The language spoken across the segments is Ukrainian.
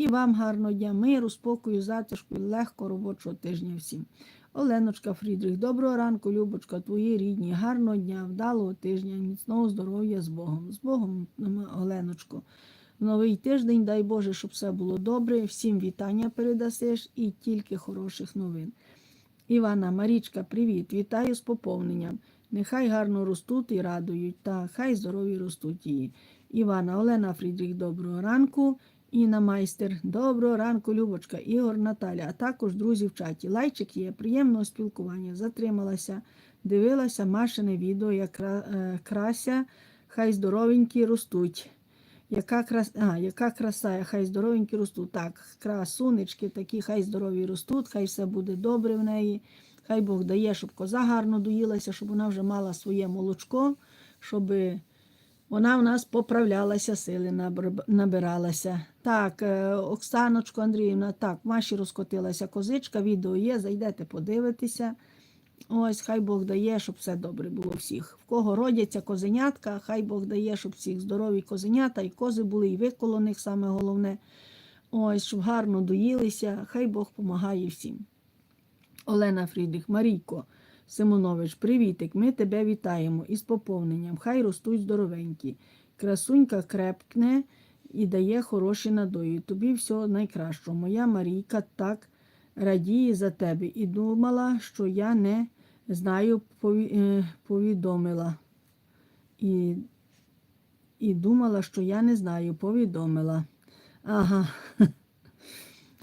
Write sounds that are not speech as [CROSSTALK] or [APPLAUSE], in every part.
І вам гарного дня, миру, спокою, затишку, і легкого робочого тижня всім. Оленочка Фрідрих, доброго ранку, Любочка, твої рідні, гарного дня, вдалого тижня, міцного здоров'я з Богом. З Богом, Оленочко. Новий тиждень, дай Боже, щоб все було добре. Всім вітання передасиш і тільки хороших новин. Івана, Марічка, привіт! Вітаю з поповненням. Нехай гарно ростуть і радують, та хай здорові ростуть її. Івана, Олена Фрідріх, доброго ранку. Інна Майстер, доброго ранку, Любочка, Ігор, Наталя, а також друзі в чаті. Лайчик є, приємного спілкування. Затрималася, дивилася Машине відео, як е, крася, хай здоровенькі ростуть. Яка краса, а, яка краса, хай здоровенькі ростуть. Так, красунечки такі, хай здорові ростуть, хай все буде добре в неї. Хай Бог дає, щоб коза гарно доїлася, щоб вона вже мала своє молочко, щоб вона в нас поправлялася, сили набиралася. Так, е, Оксаночко Андріївна, так, в Маші розкотилася козичка, відео є, зайдете, подивитися. Ось, хай Бог дає, щоб все добре було всіх. В кого родяться козенятка, хай Бог дає, щоб всіх здорові козенята і кози були, і ви них саме головне. Ось, щоб гарно доїлися, хай Бог помагає всім. Олена Фрідріх, Марійко, Симонович, привітик, ми тебе вітаємо із поповненням. Хай ростуть здоровенькі. Красунька крепкне і дає хороші надої. Тобі всього найкращого. Моя Марійка так радіє за тебе і думала, що я не знаю, е, повідомила. І, і думала, що я не знаю, повідомила. Ага. [LAUGHS]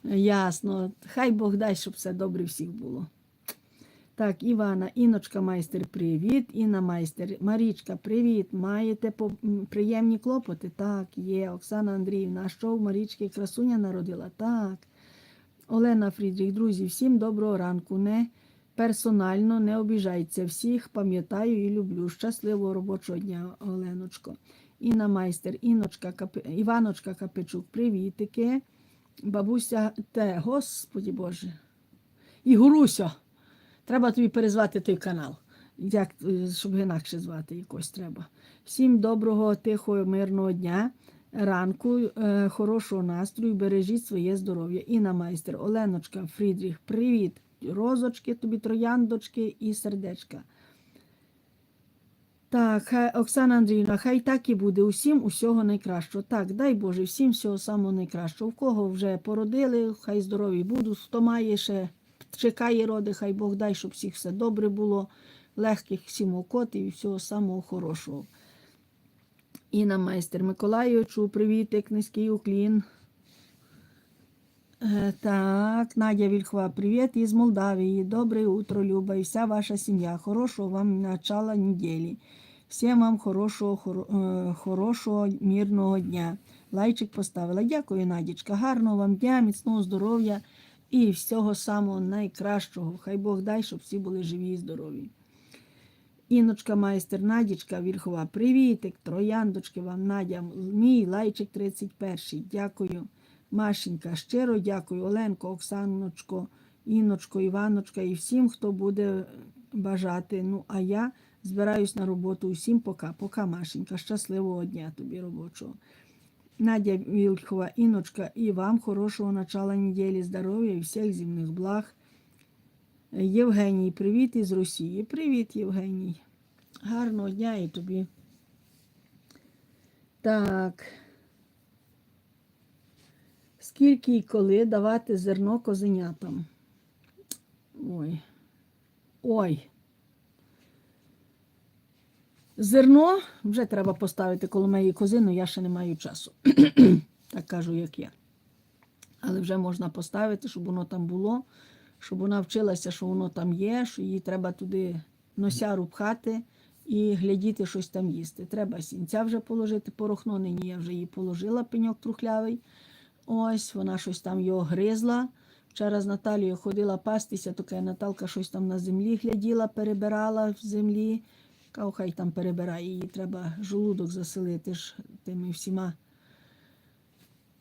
Ясно. Хай Бог дасть, щоб все добре всіх було. Так, Івана, Іночка майстер, привіт. Інна майстер, Марічка, привіт. Маєте приємні клопоти? Так, є. Оксана Андріївна, а що в Марічки красуня народила? Так. Олена Фрідріх, друзі, всім доброго ранку. Не персонально не обіжайте всіх, пам'ятаю і люблю. Щасливого робочого дня, Оленочко. Інна майстер, Іночка, Капи... Іваночка Капичук, привітики. Бабуся те, Господі Боже. Ігоруся, треба тобі перезвати той канал. Як, е, щоб інакше звати якось треба. Всім доброго, тихого, мирного дня, ранку, е, хорошого настрою, бережіть своє здоров'я. Інна майстер, Оленочка, Фрідріх, привіт. Розочки тобі, трояндочки і сердечка. Так, хай, Оксана Андріївна, хай так і буде. Усім усього найкращого. Так, дай Боже, всім всього самого найкращого. В кого вже породили, хай здорові будуть. Хто має ще чекає роди, хай Бог дай, щоб всіх все добре було, легких всім окотів і всього самого хорошого. Інна майстер Миколайовичу, привітик, низький уклін. Е, Так, Надя Вільхова, привіт із Молдавії. Добре утро, Люба, і вся ваша сім'я. Хорошого вам начала неділі. Всім вам хорошого, хоро- е, хорошого, мирного дня. Лайчик поставила. Дякую, Надічка. Гарного вам дня, міцного здоров'я і всього самого найкращого. Хай Бог дай, щоб всі були живі і здорові. Іночка майстер, Надічка Вільхова, привітик, трояндочки вам, Надя, мій лайчик 31. Дякую. Машенька, щиро дякую, Оленко, Оксаночко, Іночко, Іваночка і всім, хто буде бажати. Ну, а я збираюсь на роботу. Усім пока. Пока, Машенька. Щасливого дня тобі робочого. Надя Вільхова, Іночка, і вам хорошого начала неділі, здоров'я і всіх земних благ. Євгеній, привіт із Росії. Привіт, Євгеній. Гарного дня і тобі. Так. Скільки і коли давати зерно козенятам? Ой. Ой. Зерно вже треба поставити коло моєї козини, я ще не маю часу. [CLEARS THROAT] так кажу, як я. Але вже можна поставити, щоб воно там було, щоб вона вчилася, що воно там є, що їй треба туди носяру пхати і глядіти щось там їсти. Треба сінця вже положити, порохно, нині я вже її положила, пеньок трухлявий. Ось вона щось там його гризла. Вчора з Наталією ходила пастися, така Наталка щось там на землі гляділа, перебирала в землі. Кав, хай там перебирає, її треба желудок заселити ж тими всіма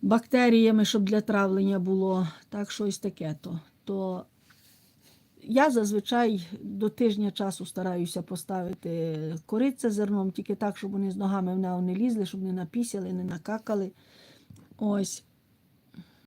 бактеріями, щоб для травлення було. Так щось таке то. то я зазвичай до тижня часу стараюся поставити кориця зерном, тільки так, щоб вони з ногами в нього не лізли, щоб не напісяли, не накакали. Ось.